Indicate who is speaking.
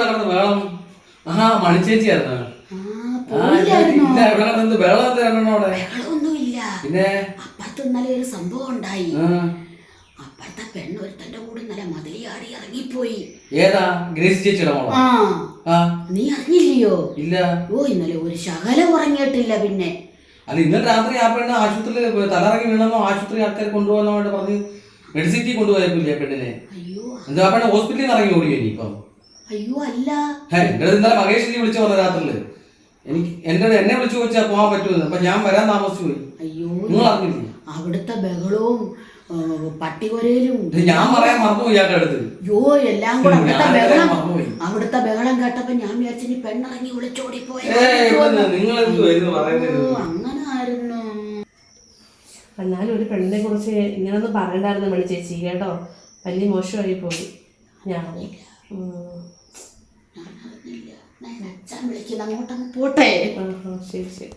Speaker 1: കിടന്ന് മണിച്ചേച്ചിയായിരുന്നു. ഇല്ല ഇവിടെ കിടന്ന് എന്തായിരുന്നു അവിടെ? പിന്നെ?
Speaker 2: അപ്പുറത്ത് ഇന്നലെ ഒരു സംഭവം ഉണ്ടായി. അപ്പുറത്തെ പെണ്ണ് ഒരുത്തന്റെ കൂടെ ഇന്നലെ മതിലിയാടി ഇറങ്ങിപ്പോയി.
Speaker 1: ഏതാ? ഗ്രേസ് ചേച്ചിയുടെ മോളോ?
Speaker 2: ആ.
Speaker 1: ആ.
Speaker 2: നീ അറിഞ്ഞില്ലയോ?
Speaker 1: ഇല്ല.
Speaker 2: ഓ ഇന്നലെ ഒരു ശകലം ഉറങ്ങിയിട്ടില്ല പിന്നെ.
Speaker 1: അല്ല ഇന്നലെ രാത്രി ആ പെണ്ണ് ആശുപത്രിയിൽ തലറങ്ങി വീണെന്നോ ആശുപത്രി ആൾക്കാർ കൊണ്ടുപോകാനോ പറഞ്ഞ് മെഡിസിറ്റി കൊണ്ടുപോയപ്പോ ഇല്ലേ പെണ്ണിനെ? എന്താ പെണ്ണ് ഹോസ്പിറ്റലിൽ നിന്ന് ഇറങ്ങി ഓടിയോ ഇനിയിപ്പം
Speaker 2: അയ്യോ അല്ല.
Speaker 1: ഹേ, എന്റെ അടുത്ത് ഇന്നലെ മഹേഷ് ജി വിളിച്ചു പറഞ്ഞ രാത്രിയിൽ. എനിക്ക് എന്റെ എന്നെ വിളിച്ചു ചോദിച്ചാൽ പോകാൻ പറ്റുമെന്ന് അപ്പൊ ഞാൻ വരാൻ താമസിച്ചു പോയി
Speaker 2: അയ്യോ.
Speaker 1: നിങ്ങൾ അറിഞ്ഞില്ലേ?
Speaker 2: അവിടുത്തെ ബഹളവും പട്ടികൊരയിലും.
Speaker 1: ഇത് ഞാൻ പറയാൻ മറന്നു അടുത്ത്.
Speaker 2: യോ എല്ലാം കൂടെ അവിടുത്തെ ബഹളം
Speaker 1: മറന്നുപോയി.
Speaker 2: അവിടുത്തെ ബഹളം കേട്ടപ്പോ ഞാൻ വിചാരിച്ചു നീ പെണ്ണിറങ്ങി വിളിച്ചോടി പോയ അങ്ങനെ ആയിരുന്നു
Speaker 3: എന്നാലും ഒരു പെണ്ണിനെ കുറിച്ച് ഇങ്ങനൊന്നും പറയണ്ടായിരുന്നു മണി ചേച്ചി കേട്ടോ? വലിയ മോശമായി പോയി ഞാൻ.
Speaker 2: ഞാൻ അറിഞ്ഞില്ല ഞാൻ അച്ഛൻ വിളിക്കുന്ന അങ്ങോട്ടങ്ങ് പോട്ടെ
Speaker 3: ശരി ശരി